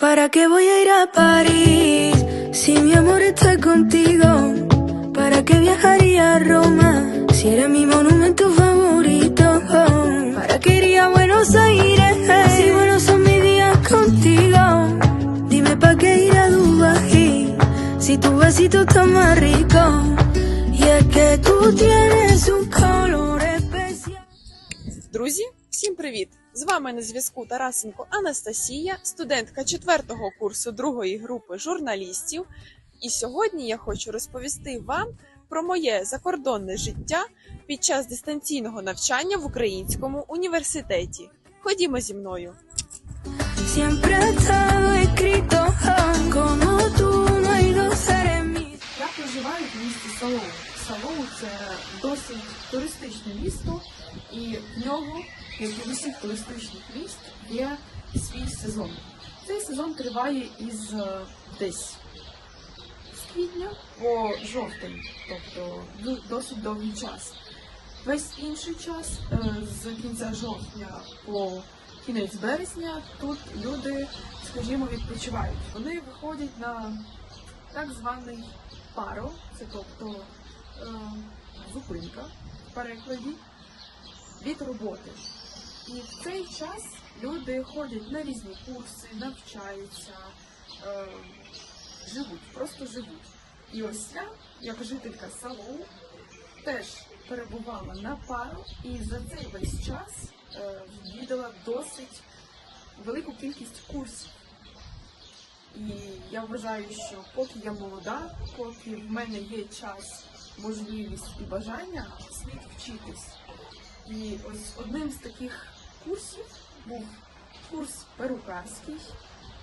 ¿Para qué voy a ir a París si mi amor está contigo? ¿Para qué viajaría a Roma si eres mi monumento favorito? ¿Para qué iría a Buenos Aires si buenos son mis días contigo? Dime ¿para qué ir a Dubái si tu besito está más rico? Y es que tú tienes un color especial. Друзі, всім привіт! З вами на зв'язку Тарасенко Анастасія, студентка четвертого курсу другої групи журналістів. І сьогодні я хочу розповісти вам про моє закордонне життя під час дистанційного навчання в українському університеті. Ходімо зі мною. Siempre ha estado В місті Салоу. Салоу це досить туристичне місто, і в нього, як і в усіх туристичних міст, є свій сезон. Цей сезон триває із е, десь з квітня по жовтень, тобто досить довгий час. Весь інший час е, з кінця жовтня по кінець березня тут люди, скажімо, відпочивають. Вони виходять на так званий паро, це тобто е, зупинка в перекладі від роботи. І в цей час люди ходять на різні курси, навчаються, е, живуть, просто живуть. І ось я, як жителька Салоу, теж перебувала на пару і за цей весь час е, відвідала досить велику кількість курсів. І я вважаю, що поки я молода, поки в мене є час, можливість і бажання, слід вчитись. І ось одним з таких курсів був курс перукарський,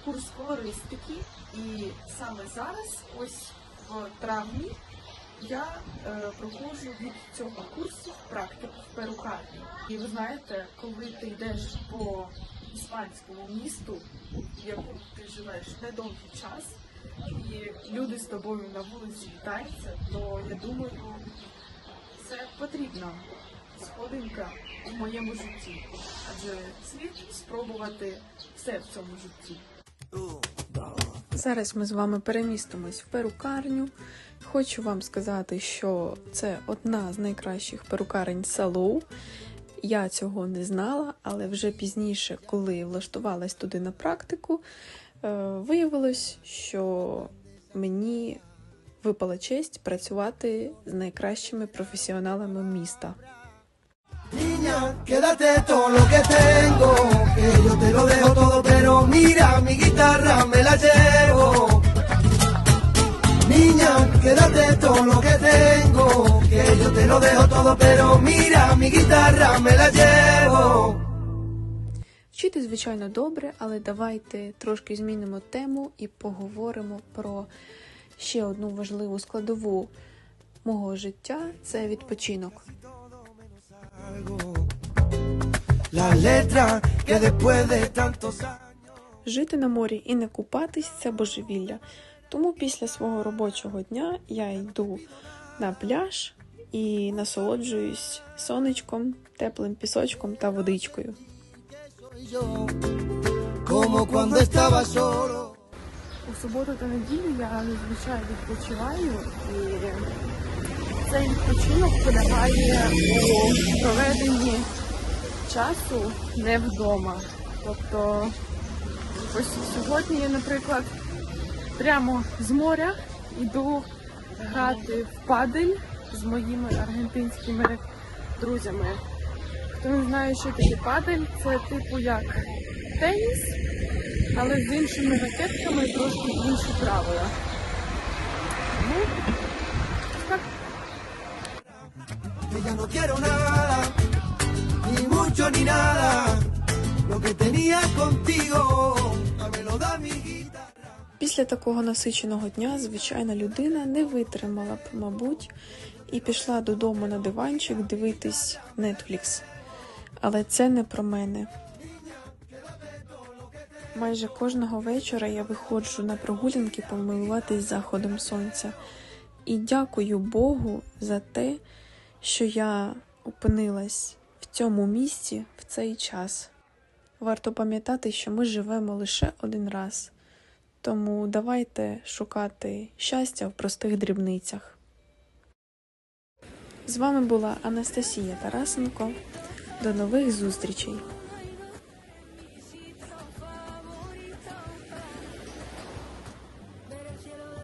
курс колористики. І саме зараз, ось в травні, я е, проходжу від цього курсу практику в перукарні. І ви знаєте, коли ти йдеш по іспанському місту, в якому ти живеш недовгий час, і люди з тобою на вулиці вітаються, то я думаю, це потрібна сходинка в моєму житті. Адже слід спробувати все в цьому житті. Зараз ми з вами перемістимось в перукарню. Хочу вам сказати, що це одна з найкращих перукарень Салоу. Я цього не знала, але вже пізніше, коли влаштувалась туди на практику, е, виявилось, що мені випала честь працювати з найкращими професіоналами міста. Niña. Lo dejo todo, pero mira, mi guitarra me la llevo. Вчити, звичайно, добре, але давайте трошки змінимо тему і поговоримо про ще одну важливу складову мого життя це відпочинок. Жити на морі і не купатись це божевілля. Тому після свого робочого дня я йду на пляж і насолоджуюсь сонечком, теплим пісочком та водичкою. У суботу та неділю я зазвичай відпочиваю і цей відпочинок полягає у проведенні часу не вдома. Тобто ось сьогодні я, наприклад, прямо з моря йду грати в падель з моїми аргентинськими друзями. Хто не знає, що таке падель, це типу як теніс, але з іншими ракетками і трошки інші правила. Ну, так. que ya quiero nada, ni mucho ni nada. Lo que tenía contigo, dámelo da mi. Після такого насиченого дня звичайна людина не витримала б, мабуть, і пішла додому на диванчик дивитись Netflix. Але це не про мене. Майже кожного вечора я виходжу на прогулянки помилуватись заходом сонця. І дякую Богу за те, що я опинилась в цьому місці в цей час. Варто пам'ятати, що ми живемо лише один раз. Тому давайте шукати щастя в простих дрібницях. З вами була Анастасія Тарасенко. До нових зустрічей!